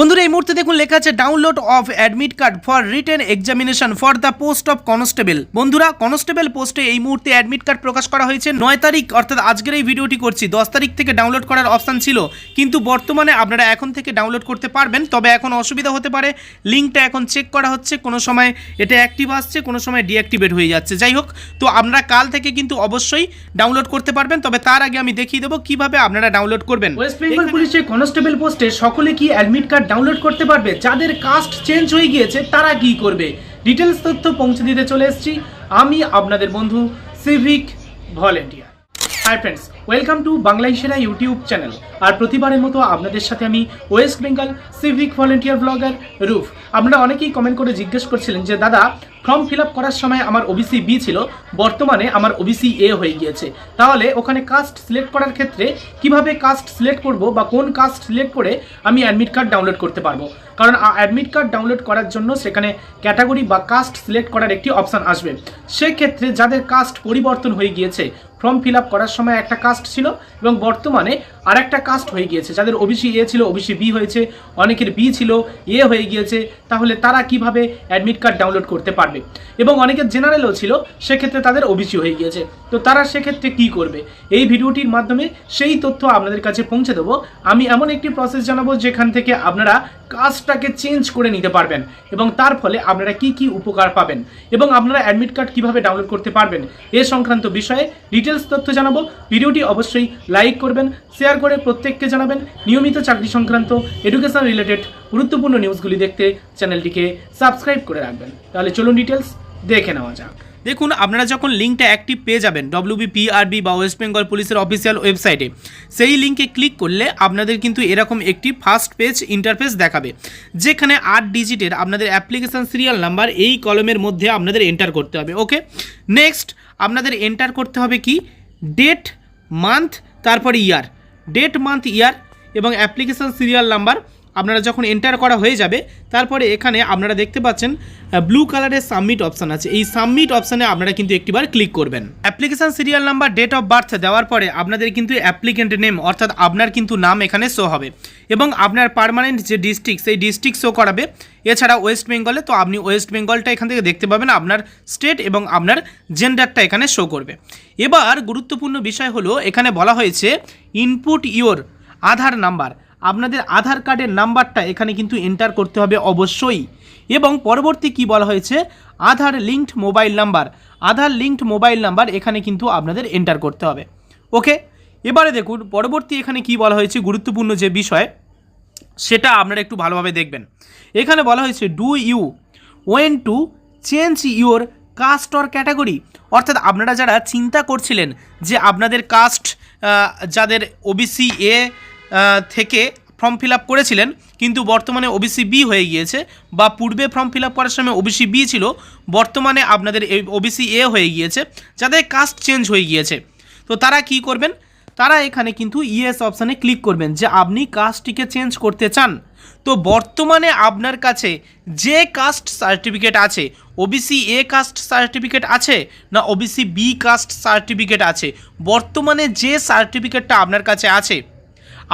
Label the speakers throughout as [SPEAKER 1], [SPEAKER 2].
[SPEAKER 1] বন্ধুরা, এই মুহূর্তে দেখুন লেখা আছে download of admit card for written examination for the post of constable বন্ধুরা কনস্টেবল পোস্টে এই মুহূর্তে অ্যাডমিট কার্ড প্রকাশ করা হয়েছে নয় তারিখ, অর্থাৎ আজকের এই ভিডিওটি করছি। দশ তারিখ থেকে ডাউনলোড করার অপশান ছিল, কিন্তু বর্তমানে আপনারা এখন থেকে ডাউনলোড করতে পারবেন, তবে এখন অসুবিধা হতে পারে। লিঙ্কটা এখন চেক করা হচ্ছে, কোনো সময় এটা অ্যাক্টিভ আসছে, কোনো সময় ডিঅ্যাক্টিভেট হয়ে যাচ্ছে। যাই হোক, তো আপনারা কাল থেকে কিন্তু অবশ্যই ডাউনলোড করতে পারবেন, তবে তার আগে আমি দেখিয়ে দেবো কীভাবে আপনারা ডাউনলোড করবেন। ওয়েস্ট বেঙ্গল পুলিশের কনস্টেবল পোস্টে সকলে কি অ্যাডমিট কার্ড ডাউনলোড করতে পারবে। যাদের কাস্ট চেঞ্জ হয়ে গিয়েছে, তারা কি করবে? ডিটেলস তথ্য পৌঁছে দিতে চলে এসেছি। আমি আপনাদের বন্ধু civic volunteer hi friends welcome to Bangla সেরা ইউটিউব চ্যানেল আর প্রতিবারের মতো আপনাদের সাথে আমি West Bengal civic volunteer blogger roof আপনারা অনেকেই কমেন্ট করে জিজ্ঞেস করছিলেন যে, দাদা ফর্ম ফিল করার সময় আমার ওবিসি বি ছিল, বর্তমানে আমার ওবিসি এ হয়ে গিয়েছে। তাহলে ওখানে কাস্ট সিলেক্ট করার ক্ষেত্রে কীভাবে কাস্ট সিলেক্ট করব বা কোন কাস্ট সিলেক্ট করে আমি অ্যাডমিট কার্ড ডাউনলোড করতে পারব? কারণ অ্যাডমিট কার্ড ডাউনলোড করার জন্য সেখানে ক্যাটাগরি বা কাস্ট সিলেক্ট করার একটি অপশান আসবে। সেক্ষেত্রে যাদের কাস্ট পরিবর্তন হয়ে গিয়েছে ফর্ম ফিল আপ করার সময় একটা কাস্ট ছিল এবং বর্তমানে আর একটা কাস্ট হয়ে গিয়েছে। যাদের ওবিসি এ ছিল ওবিসি বি হয়েছে, অনেকের বি ছিল এ হয়ে গিয়েছে, তাহলে তারা কীভাবে অ্যাডমিট কার্ড ডাউনলোড করতে পারবে? এবং অনেকের জেনারেলও ছিল, সেক্ষেত্রে তাদের ওবিসি হয়ে গিয়েছে। তো তারা সেক্ষেত্রে কি করবে? এই ভিডিওটির মাধ্যমে সেই তথ্য আপনাদের কাছে পৌঁছে দেবো। আমি এমন একটি প্রসেস জানাব যেখান থেকে আপনারা কাজটাকে চেঞ্জ করে নিতে পারবেন এবং তার ফলে আপনারা কি কি উপকার পাবেন এবং আপনারা অ্যাডমিট কার্ড কীভাবে ডাউনলোড করতে পারবেন এ সংক্রান্ত বিষয়ে ডিটেলস তথ্য জানাব। ভিডিওটি অবশ্যই লাইক করবেন, শেয়ার করে প্রত্যেককে জানাবেন। নিয়মিত চাকরি সংক্রান্ত এডুকেশন রিলেটেড গুরুত্বপূর্ণ নিউজগুলি দেখতে চ্যানেলটিকে সাবস্ক্রাইব করে রাখবেন। তাহলে চলুন ডিটেলস দেখে নেওয়া যাক। দেখুন, আপনারা যখন লিঙ্কটা অ্যাক্টিভ পেয়ে যাবেন ডব্লিউবিপিআরবি বা ওয়েস্ট বেঙ্গল পুলিশের অফিসিয়াল ওয়েবসাইটে সেই লিঙ্কে ক্লিক করলে আপনাদের কিন্তু এরকম একটি ফার্স্ট পেজ ইন্টারফেস দেখাবে, যেখানে আট ডিজিটের আপনাদের অ্যাপ্লিকেশান সিরিয়াল নাম্বার এই কলমের মধ্যে আপনাদের এন্টার করতে হবে ওকে নেক্সট আপনাদের এন্টার করতে হবে কি? ডেট মান্থ তারপর ইয়ার ডেট মান্থ ইয়ার এবং অ্যাপ্লিকেশান সিরিয়াল নাম্বার আপনারা যখন এন্টার করা হয়ে যাবে, তারপরে এখানে আপনারা দেখতে পাচ্ছেন ব্লু কালারের সাবমিট অপশান আছে। এই সাবমিট অপশানে আপনারা কিন্তু একটিবার ক্লিক করবেন। Application serial number date of birth দেওয়ার পরে আপনাদের কিন্তু অ্যাপ্লিকেন্ট নেম অর্থাৎ আপনার কিন্তু নাম এখানে শো হবে। এবং আপনার পার্মানেন্ট যে ডিস্ট্রিক্ট সেই ডিস্ট্রিক্ট শো করাবে। এছাড়া ওয়েস্ট বেঙ্গলে তো আপনি ওয়েস্ট বেঙ্গলটা এখান থেকে দেখতে পাবেন, আপনার স্টেট এবং আপনার জেন্ডারটা এখানে শো করবে। এবার গুরুত্বপূর্ণ বিষয় হলো, এখানে বলা হয়েছে ইনপুট ইওর আধার নাম্বার আপনাদের আধার কার্ডের নাম্বারটা এখানে কিন্তু এন্টার করতে হবে অবশ্যই। এবং পরবর্তী কি বলা হয়েছে? Aadhaar linked mobile number Aadhaar linked mobile number এখানে কিন্তু আপনাদের এন্টার করতে হবে। ওকে এবারে দেখুন, পরবর্তী এখানে কি বলা হয়েছে গুরুত্বপূর্ণ যে বিষয়, সেটা আপনারা একটু ভালোভাবে দেখবেন। এখানে বলা হয়েছে do you want to change your caste or category অর্থাৎ আপনারা যারা চিন্তা করছিলেন যে আপনাদের কাস্ট যাদের ওবিসি এ থেকে ফর্ম ফিল আপ করেছিলেন, কিন্তু বর্তমানে ওবিসি বি হয়ে গিয়েছে বা পূর্বে ফর্ম ফিল আপ করার সময় ওবিসি বি ছিল, বর্তমানে আপনাদের ওবিসি এ হয়ে গিয়েছে, যাদের কাস্ট চেঞ্জ হয়ে গিয়েছে। তো তারা কি করবেন? তারা এখানে কিন্তু ইএস অপশানে ক্লিক করবেন যে আপনি কাস্টটিকে চেঞ্জ করতে চান। তো বর্তমানে আপনার কাছে যে কাস্ট সার্টিফিকেট আছে, ওবিসি এ কাস্ট সার্টিফিকেট আছে না ওবিসি বি কাস্ট সার্টিফিকেট আছে, বর্তমানে যে সার্টিফিকেটটা আপনার কাছে আছে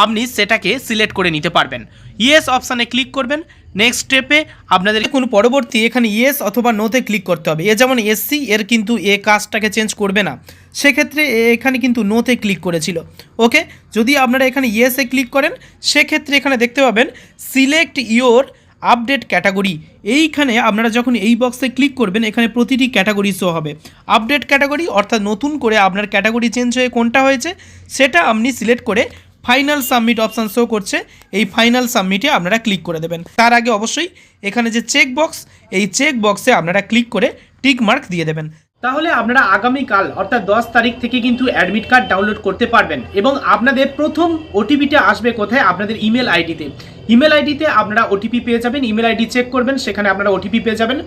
[SPEAKER 1] আপনি সেটাকে সিলেক্ট করে নিতে পারবেন। ইয়েস অপশানে ক্লিক করবেন, নেক্সট স্টেপে আপনাদের কোনো পরবর্তী এখানে ইয়েস অথবা নোতে ক্লিক করতে হবে। এ যেমন এসসি, এর কিন্তু এ কাজটাকে চেঞ্জ করবে না। সেক্ষেত্রে এখানে কিন্তু নোতে ক্লিক করেছিল। ওকে? যদি আপনারা এখানে ইয়েসে ক্লিক করেন, সেক্ষেত্রে এখানে দেখতে পাবেন, সিলেক্ট ইওর আপডেট ক্যাটাগরি। এইখানে আপনারা যখন এই বক্সে ক্লিক করবেন, এখানে প্রতিটি ক্যাটাগরি শো হবে। আপডেট ক্যাটাগরি অর্থাৎ নতুন করে আপনার ক্যাটাগরি চেঞ্জ হয়ে কোনটা হয়েছে, সেটা আপনি সিলেক্ট করে ফাইনাল সাবমিট অপশান শো করছে, এই ফাইনাল সাবমিটে আপনারা ক্লিক করে দেবেন। তার আগে অবশ্যই এখানে যে চেক বক্স এই চেক বক্সে আপনারা ক্লিক করে টিক মার্ক দিয়ে দেবেন। তাহলে আপনারা আগামীকাল, অর্থাৎ দশ তারিখ থেকে কিন্তু অ্যাডমিট কার্ড ডাউনলোড করতে পারবেন এবং আপনাদের প্রথম ওটিপিটা আসবে কোথায়? আপনাদের ইমেল আইডিতে ইমেল আইডিতে আপনারা ওটিপি পেয়ে যাবেন ইমেল আইডি চেক করবেন, সেখানে আপনারা ওটিপি পেয়ে যাবেন।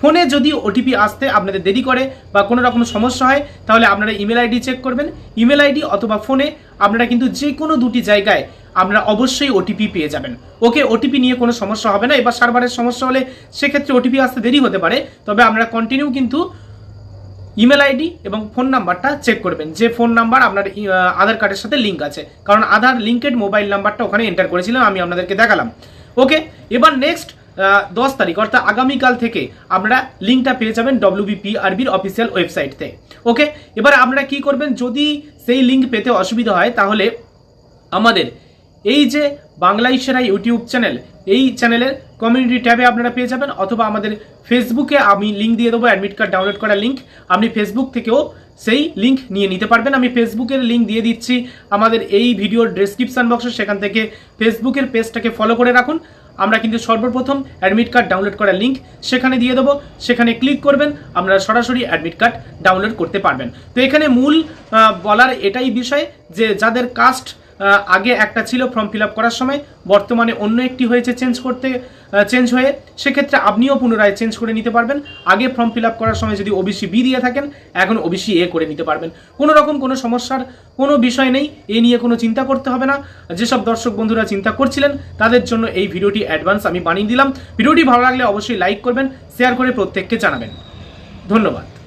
[SPEAKER 1] ফোনে যদি ওটিপি আসতে আপনাদের দেরি করে বা কোনো রকম সমস্যা হয়, তাহলে আপনারা ইমেল আইডি চেক করবেন। ইমেল আইডি অথবা ফোনে আপনারা কিন্তু যে কোনো দুটি জায়গায় আপনারা অবশ্যই ওটিপি পেয়ে যাবেন। ওকে ওটিপি নিয়ে কোনো সমস্যা হবে না। এবার সার্ভারের সমস্যা হলে সেক্ষেত্রে ওটিপি আসতে দেরি হতে পারে। তবে আপনারা কন্টিনিউ কিন্তু ইমেল আইডি এবং ফোন নাম্বারটা চেক করবেন। যে ফোন নাম্বার আপনার আধার কার্ডের সাথে লিঙ্ক আছে। কারণ আধার লিঙ্কেড মোবাইল নাম্বারটা ওখানে এন্টার করেছিলাম, আমি আপনাদেরকে দেখালাম। ওকে এবার নেক্সট দশ তারিখ, অর্থাৎ আগামীকাল থেকে আপনারা লিঙ্কটা পেয়ে যাবেন ডব্লিউবিপিআরবির অফিসিয়াল ওয়েবসাইট থেকে ওকে এবার আপনারা কি করবেন? যদি সেই লিঙ্ক পেতে অসুবিধা হয়, তাহলে আমাদের এই যে বাংলা ইশারা ইউটিউব চ্যানেল, এই চ্যানেলের কমিউনিটি ট্যাবে আপনারা পেয়ে যাবেন, অথবা আমাদের ফেসবুকে আমি লিঙ্ক দিয়ে দেবো অ্যাডমিট কার্ড ডাউনলোড করার লিঙ্ক আপনি ফেসবুক থেকেও সেই লিঙ্ক নিয়ে নিতে পারবেন। আমি ফেসবুকের লিঙ্ক দিয়ে দিচ্ছি আমাদের এই ভিডিওর ডেসক্রিপশন বক্সে সেখান থেকে ফেসবুকের পেজটাকে ফলো করে রাখুন। আমরা কিন্তু সর্বপ্রথম অ্যাডমিট কার্ড ডাউনলোড করার লিঙ্ক সেখানে দিয়ে দেবো। সেখানে ক্লিক করবেন, আপনারা সরাসরি অ্যাডমিট কার্ড ডাউনলোড করতে পারবেন। তো এখানে মূল বলার এটাই বিষয় যে যাদের কাস্ট আগে একটা ছিল ফর্ম ফিল করার সময়, বর্তমানে অন্য একটি হয়েছে চেঞ্জ করতে চেঞ্জ হয়ে সেক্ষেত্রে আপনিও পুনরায় চেঞ্জ করে নিতে পারবেন। আগে ফর্ম ফিল করার সময় যদি ওবিসি বি দিয়ে থাকেন, এখন ওবিসি এ করে নিতে পারবেন। কোনো রকম কোনো সমস্যার কোনো বিষয় নেই, এ নিয়ে কোনো চিন্তা করতে হবে না। যেসব দর্শক বন্ধুরা চিন্তা করছিলেন, তাদের জন্য এই ভিডিওটি অ্যাডভান্স আমি বানিয়ে দিলাম। ভিডিওটি ভালো লাগলে অবশ্যই লাইক করবেন, শেয়ার করে প্রত্যেককে জানাবেন। ধন্যবাদ।